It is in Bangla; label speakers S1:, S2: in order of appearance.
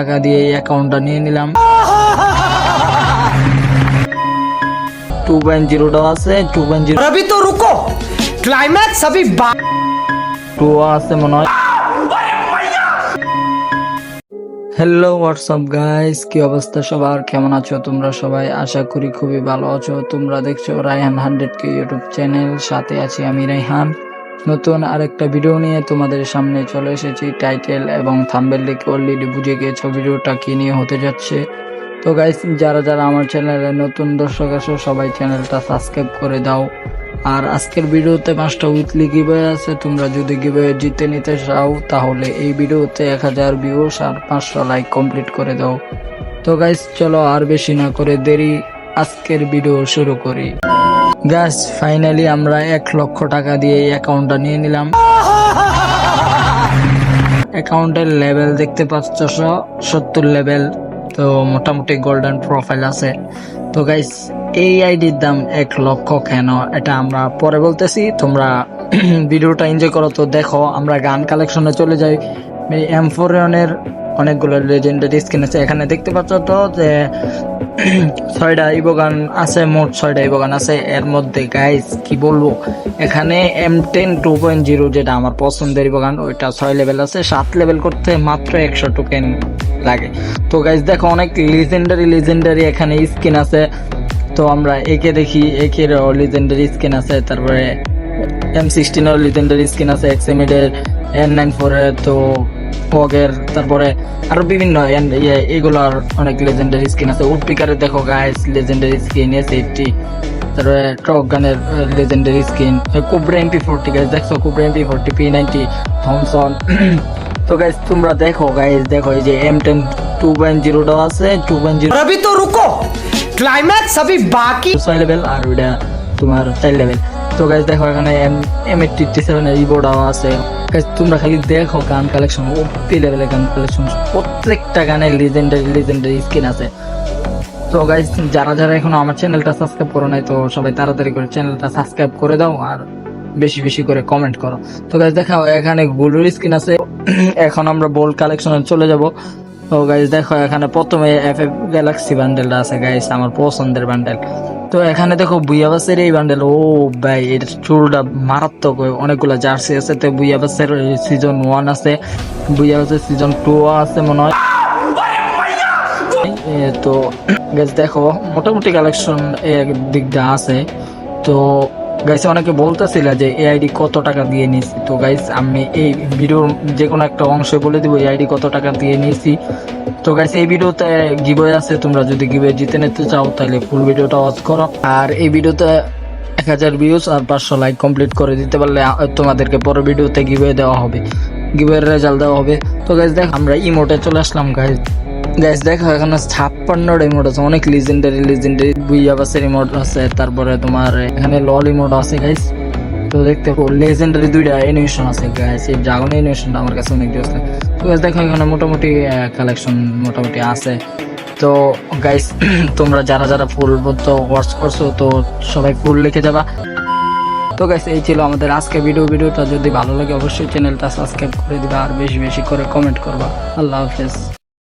S1: টাকা দিয়ে এই অ্যাকাউন্টটা নিয়ে নিলাম। টু পয়েন্ট জিরোটাও আছে টু পয়েন্ট জিরো
S2: রবি তো রুকো। ক্লাইম্যাক্স अभी
S1: টু আছে মনে হয়। হ্যালো হোয়াটসঅ্যাপ গাইস কি অবস্থা সবার? কেমন আছো তোমরা সবাই? আশা করি খুবই ভালো আছো। তোমরা দেখছ রায়হান হান্ড্রেড কে ইউটিউব চ্যানেল সাথে আছি আমি রায়হান নতুন আরেকটা ভিডিও নিয়ে তোমাদের সামনে চলে এসেছি। টাইটেল এবং থাম্বেল লিখে অলরেডি বুঝে গিয়েছো ভিডিওটা কি নিয়ে হতে যাচ্ছে। তো গাইস যারা যারা আমার চ্যানেলে নতুন দর্শক আছো, সবাই চ্যানেলটা সাবস্ক্রাইব করে দাও। আর আজকের ভিডিওতে পাঁচটা উইকলি গিভওয়ে আছে। তোমরা যদি গিভওয়ে জিতে নিতে চাও, তাহলে এই ভিডিওতে এক হাজার ভিউস আর পাঁচশো লাইক কমপ্লিট করে দাও। তো গাইস চলো আর বেশি না করে দেরি, আজকের ভিডিও শুরু করি। গাছ ফাইনালি আমরা এক লক্ষ টাকা দিয়ে এই অ্যাকাউন্টটা নিয়ে নিলাম। অ্যাকাউন্টের লেভেল দেখতে পাচ্ছ, সত্তর লেভেল তো মোটামুটি গোল্ডেন প্রোফাইল আছে। তো গাইস এই আইডির দাম এক লক্ষ কেন? এটা আমরা পরে বলতেছি। তোমরা ভিডিওটা এনজয় করো, তো দেখো আমরা গান কালেকশনে চলে যাই। এম ফোর এর অনেকগুলো লেজেন্ডারি স্কিন আছে। এখানে দেখতে পাচ্ছ তো যে, ছয়টা ইবোগান আছে, মোট ছয়টা ইবোগান আছে। এর মধ্যে গাইস কি বলব? এখানে M ten two point zero যেটা আমার পছন্দের ইবোগান, ওইটা ছয় লেভেল আছে। সাত লেভেল করতে মাত্র একশো টোকেন লাগে। তো গাইস দেখো, অনেক লিজেন্ডারি লিজেন্ডারি এখানে স্কিন আছে। তো আমরা একে দেখি একের লিজেন্ডারি স্কিন আছে। তারপরে এম সিক্সটিনের লিজেন্ডারি স্কিন আছে এক্সএমিডের এন নাইন ফোরের তো পগের তারপরে আরও বিভিন্ন এইগুলোর ইয়ে, অনেক লেজেন্ডারি স্কিন আছে। উড দেখো guys legendary skin S eighty তারপরে ট্রক গানের লেজেন্ডারি স্কিন কুবরা এমপি ফোরটি গাইস দেখছ কুবরা MP forty P ninety Thomson তো গাইস তোমরা দেখো গাইস দেখো এই যে এম টেন টু পয়েন্ট জিরোটা আছে টু পয়েন্ট জিরো
S2: তো রুকো ক্লাইম্যাক্স সবই বাকি
S1: ছয় লেভেল আর ওইটা তোমার চার লেভেল তো গাইজ দেখো এখানে এম এম এইটটি সেভেনের ইবোর্ডাও আছে। তোমরা খালি দেখো গান কালেকশন ওপি লেভেলের গান কালেকশন প্রত্যেকটা গানে লিজেন্ডারি লিজেন্ডারি স্কিন আছে। তো গাইজ যারা যারা এখনও আমার চ্যানেলটা সাবস্ক্রাইব করো নাই, তো সবাই তাড়াতাড়ি করে চ্যানেলটা সাবস্ক্রাইব করে দাও আর বেশি বেশি করে কমেন্ট করো। তো গাইজ দেখাও, এখানে গুলুর স্কিন আছে। এখন আমরা বোল্ড কালেকশনে চলে যাব। তো গাইজ দেখো এখানে প্রথমে এফ এফ গ্যালাক্সি বান্ডেলটা আছে গাইজ আমার পছন্দের বান্ডেল তো এখানে দেখো বুয়াবাসের এই বান্ডেল ও ভাই, এর চুলটা মারাত্মক অনেকগুলো জার্সি আছে, তো বুইয়াবাসের সিজন ওয়ান আছে বুইয়াবাসের সিজন টু আছে মনে হয়। তো গাইজ দেখো, মোটামুটি কালেকশন দিক দিয়ে আছে, তো গাইস অনেকে বলতেছিল যে এই আইডি কত টাকা দিয়ে নিয়েছি, তো গাইস আমি এই ভিডিওর যে কোনো একটা অংশে বলে দিব এই আইডি কত টাকা দিয়ে নিয়েছি তো গাইস এই ভিডিওতে গিবয়ে আছে, তোমরা যদি গিবয়ে জিতে নিতে চাও, তাহলে ফুল ভিডিওটা ওয়াচ করো। আর এই ভিডিওতে এক হাজার ভিউজ আর পাঁচশো লাইক কমপ্লিট করে দিতে পারলে তোমাদেরকে পরের ভিডিওতে গিবয়ে দেওয়া হবে। গিবয়ের রেজাল্ট দেওয়া হবে। তো গাইস দেখ, আমরা ইমোটে চলে আসলাম গাইস গাইস দেখো, এখানে ছাপ্পান্নটা ইমোট আছে, অনেক লিজেন্ডারি লিজেন্ডারি বুইয়াবাসের ইমোট আছে, তারপরে তোমার এখানে লল ইমোট আছে গাইস তো দেখতে লেজেন্ডারি দুইটা অ্যানিমেশন আছে গাইস এই ড্রাগন অ্যানিমেশনটা আমার কাছে অনেক লাগে। তো গাইস দেখো, এখানে মোটামুটি কালেকশন মোটামুটি আছে। তো গাইস তোমরা যারা যারা ফুল তো ওয়াচ করছ, তো সবাই ফুল লিখে যাবা। তো গাইস এই ছিল আমাদের আজকে ভিডিও ভিডিওটা যদি ভালো লাগে, অবশ্যই চ্যানেলটা সাবস্ক্রাইব করে দিবা, আর বেশি বেশি করে কমেন্ট করবা। আল্লাহ হাফেজ।